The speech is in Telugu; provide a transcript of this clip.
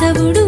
కేశవుడు